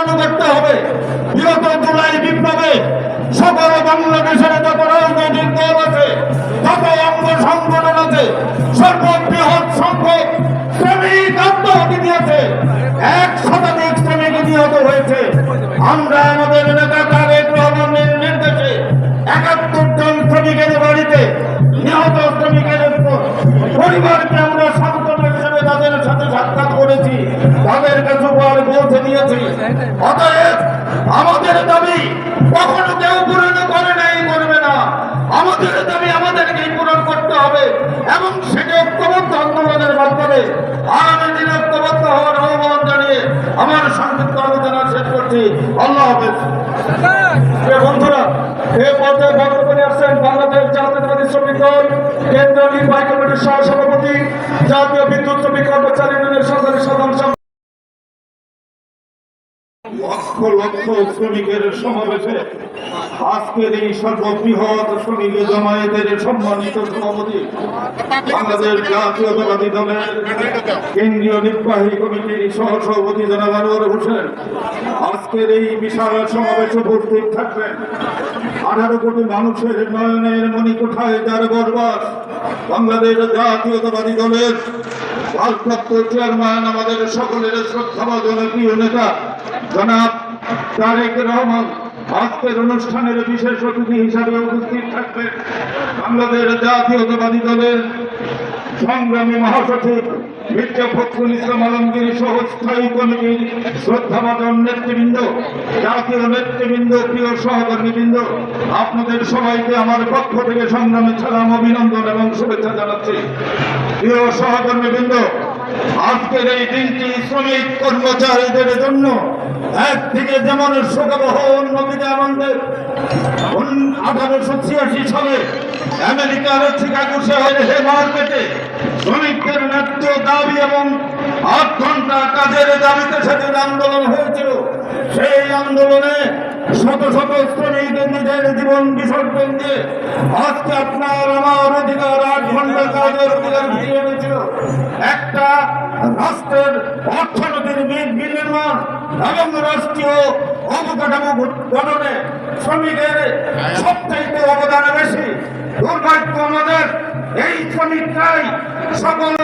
পূরণ করতে হবে। বিগত জুলাই বিপ্লবে সকল বাংলাদেশের যত রাজনৈতিক দল আছে, যত অঙ্গ সংগঠন আছে, সর্ববৃহৎ সংখ্যক শ্রমিক আত্মহতি দিয়েছে এক শতাধিক শ্রমিক নিহত হয়েছে। আমরা আমাদের নেতা অতএব আমাদের দাবি কখনো কেউ পূরণ করে নাই, করবে না। আমাদের দাবি আমাদেরকেই পূরণ করতে হবে এবং সেটা ঐক্যবদ্ধ আন্দোলনের মাধ্যমে আগামী দিনে ঐক্যবদ্ধ হওয়ার আহ্বান জানিয়ে আমার সংক্ষিপ্ত আলোচনা শেষ করছি। আল্লাহ হাফেজ। বন্ধুরা এই পর্যায়ে বক্তব্য আসছেন বাংলাদেশ জাতীয়তাবাদী শ্রমিক দল কেন্দ্রীয় নির্বাহী কমিটির সহ সভাপতি জাতীয় বিদ্যুৎ শ্রমিক কর্মচারী ইউনিয়নের সরকারি সাধারণ লক্ষ লক্ষ শ্রমিকের সমাবেশে আজকের এই সর্ববৃহৎ শ্রমিক জমায়েতের সম্মানিত সভাপতি বাংলাদেশ জাতীয়তাবাদী দলের কেন্দ্রীয় নির্বাহী কমিটির সহ সভাপতি জনাব আনোয়ার হোসেন। আজকের এই বিশাল সমাবেশে উপস্থিত থাকবেন আঠারো কোটি মানুষের নয়নের মণিকোঠায় যার বরবাস বাংলাদেশ জাতীয়তাবাদী দলের আমাদের সকলের শ্রদ্ধা জনপ্রিয় নেতা, জনাব তারেক রহমান, আজকের অনুষ্ঠানের বিশেষ অতিথি হিসাবে উপস্থিত থাকবেন আমাদের জাতীয়তাবাদী দলের সংগ্রামী মহাসচিব মির্জা ফখরুল ইসলাম আলমগীর সহ স্থায়ী কমিটির শ্রদ্ধাভাজন নেতৃবৃন্দ, জাতীয় নেতৃবৃন্দ, প্রিয় সহকর্মীবৃন্দ, আপনাদের সবাইকে আমার পক্ষ থেকে সংগ্রামী সালাম অভিনন্দন এবং শুভেচ্ছা জানাচ্ছি। প্রিয় সহকর্মীবৃন্দ আজকের এই দিনটি শ্রমিক কর্মচারীদের জন্য একদিকে যেমন শোকাবহ অন্যদিকে আমাদের আঠারোশো ছিয়াশি সালে আমেরিকার শিকাগো শহরে মার্কেটে শ্রমিকদের ন্যায্য দাবি এবং আট ঘণ্টা কাজের দাবিতে সেদিন আন্দোলন হয়েছিল। সেই আন্দোলনে শত শত শ্রমিক নিজের জীবন বিসর্জন দিয়ে আজকে আপনার আমার অধিকার আট ঘণ্টা কাজের অধিকার ফিরিয়ে এনেছিল। একটা রাষ্ট্রের অর্থনীতির বিনির্মাণ এবং রাষ্ট্রীয় অবকাঠামো গঠনে শ্রমিকের সবচাইতে অবদান বেশি। দুর্ভাগ্য আমাদের এই শ্রমিকরাই সকল